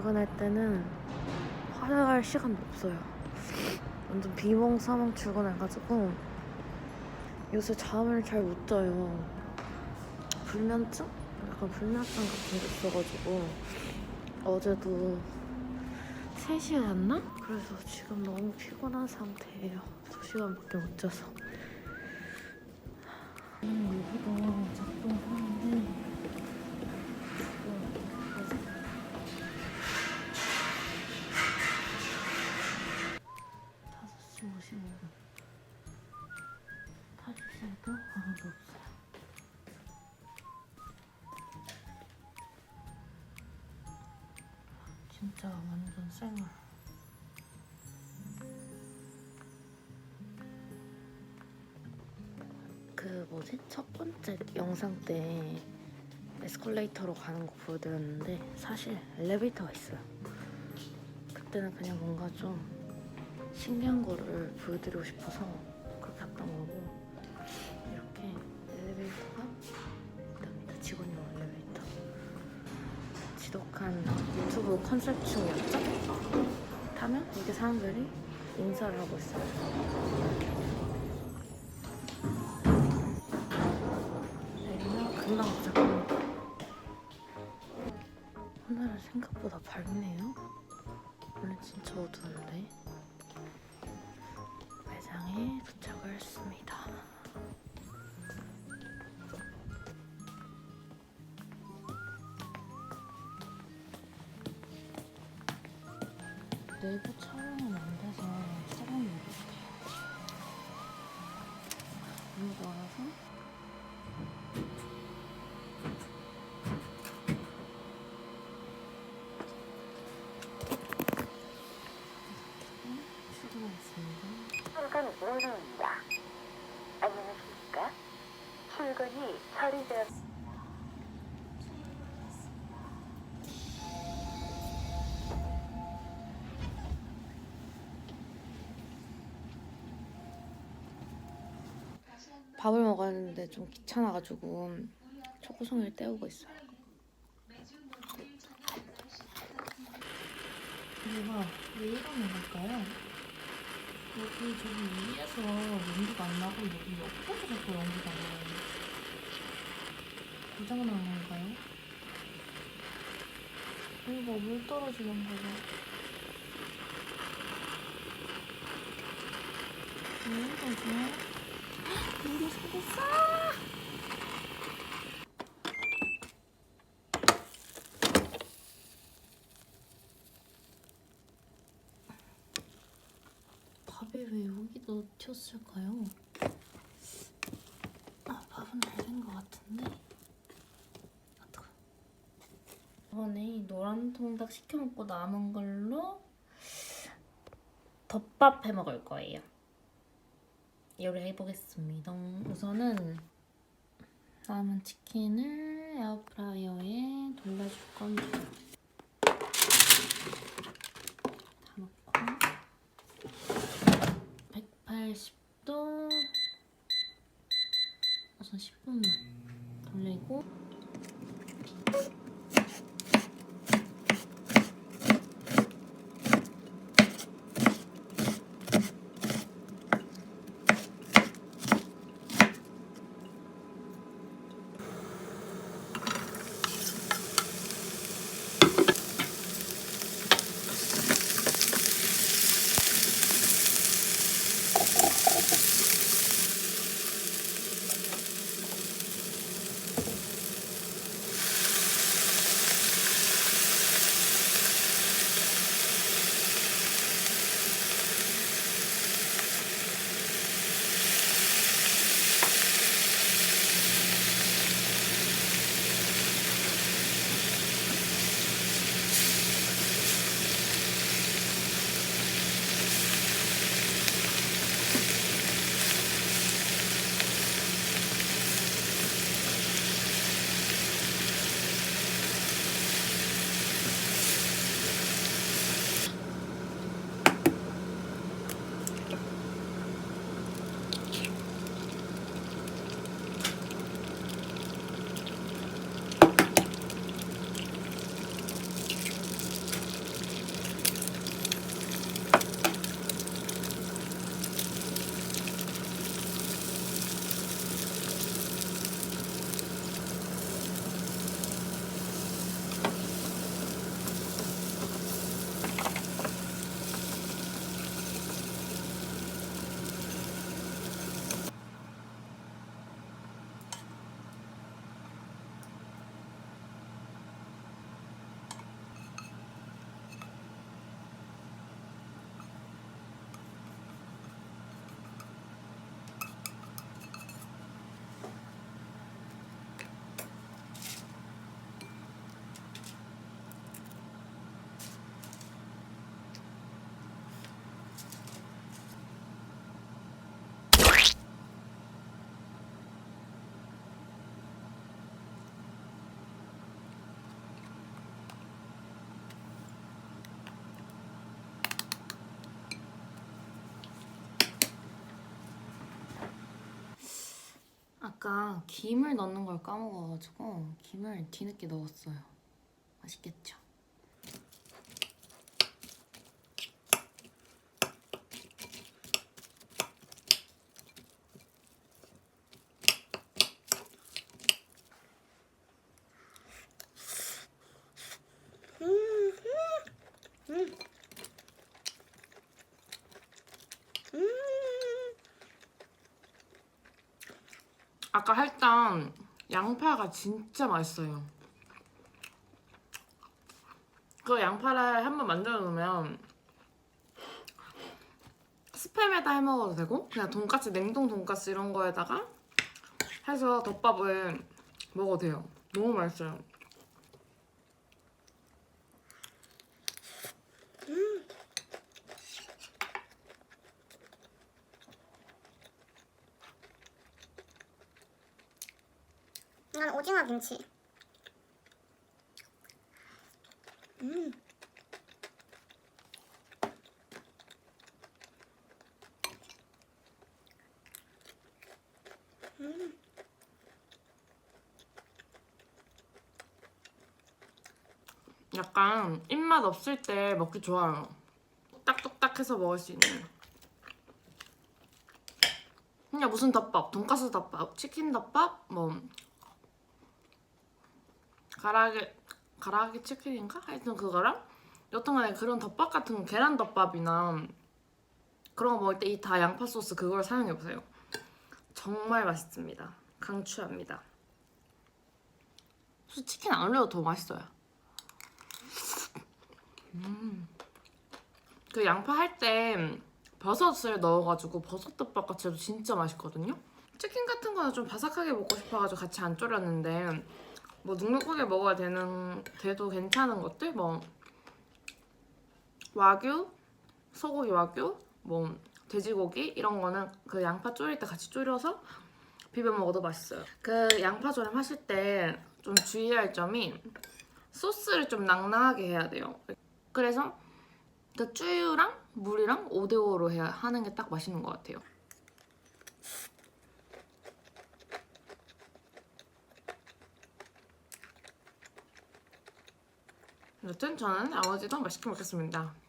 때는 화장할 시간도 없어요. 완전 비몽사몽 출근해가지고 요새 잠을 잘 못 자요. 불면증? 약간 불면증 같은 게 있어가지고 어제도 3시에 잤나? 그래서 지금 너무 피곤한 상태예요. 2시간밖에 못 자서. 음, 여기가 진짜 완전 생얼. 그 뭐지? 첫 번째 영상 때 에스컬레이터로 가는 거 보여드렸는데 사실 엘리베이터가 있어요. 그때는 그냥 뭔가 좀 신기한 거를 보여드리고 싶어서 그렇게 했던 거고 이렇게 엘리베이터가 있답니다. 직원용 엘리베이터. 지독한 유튜브 컨셉 중이었죠? 타면 이렇게 사람들이 인사를 하고 있어요. 내리면 금방 도착합니다. 오늘은 생각보다 밝네요. 원래 진짜 어두운데. 매장에 도착을 했습니다. 내부 촬영은 안 돼서 촬영이 못해요. 아무도 와서 출근했습니다. 출근 문입니다. 안녕하십니까? 출근이 처리되었... 밥을 먹어야 하는데 좀 귀찮아가지고 초코송이를 때우고 있어요. 얘가 왜 이러는 걸까요? 여기 저기 위에서 연기가 안 나고 여기 옆에서 자꾸 연기가 나요. 고장 난 건가요? 여기가 물 떨어지는 거죠. 왜 이러지? 밥이 왜 여기다 튀었을까요? 아, 밥은 잘된것 같은데. 아, 뜨거. 이번에 노란 통닭 시켜 먹고 남은 걸로 덮밥 해 먹을 거예요. 요리해 보겠습니다. 우선은 남은 치킨을 에어프라이어에 돌려줄 겁니다. 다 넣고 180도 우선 10분만 돌리고 아까 김을 넣는 걸 까먹어가지고 김을 뒤늦게 넣었어요. 맛있겠죠? 아까 했던 양파가 진짜 맛있어요. 그 양파를 한번 만들어 놓으면 스팸에다 해 먹어도 되고 그냥 돈까스 냉동 돈까스 이런 거에다가 해서 덮밥을 먹어도 돼요. 너무 맛있어요. 이건 오징어 김치. 음. 약간 입맛 없을 때 먹기 좋아요. 뚝딱뚝딱 해서 먹을 수 있는. 그냥 무슨 덮밥, 돈까스 덮밥, 치킨 덮밥, 뭐 가라아게 가라아게 치킨인가? 하여튼 그거랑 여튼간에 그런 덮밥 같은 거, 계란 덮밥이나 그런 거 먹을 때 이 다 양파 소스 그걸 사용해 보세요. 정말 맛있습니다. 강추합니다. 치킨 안 올려도 더 맛있어요. 그 양파 할 때 버섯을 넣어가지고 버섯 덮밥 같이 해도 진짜 맛있거든요. 치킨 같은 거는 좀 바삭하게 먹고 싶어가지고 같이 안 졸였는데 뭐 눅눅하게 먹어야 되는 돼도 괜찮은 것들 뭐 와규, 소고기 와규, 뭐 돼지고기 이런 거는 그 양파 졸일 때 같이 졸여서 비벼 먹어도 맛있어요. 그 양파 조림 하실 때 좀 주의할 점이 소스를 좀 낭낭하게 해야 돼요. 그래서 그 쭈유랑 물이랑 5대5로 해야 하는 게 딱 맛있는 것 같아요. 여튼 저는 나머지도 맛있게 먹겠습니다.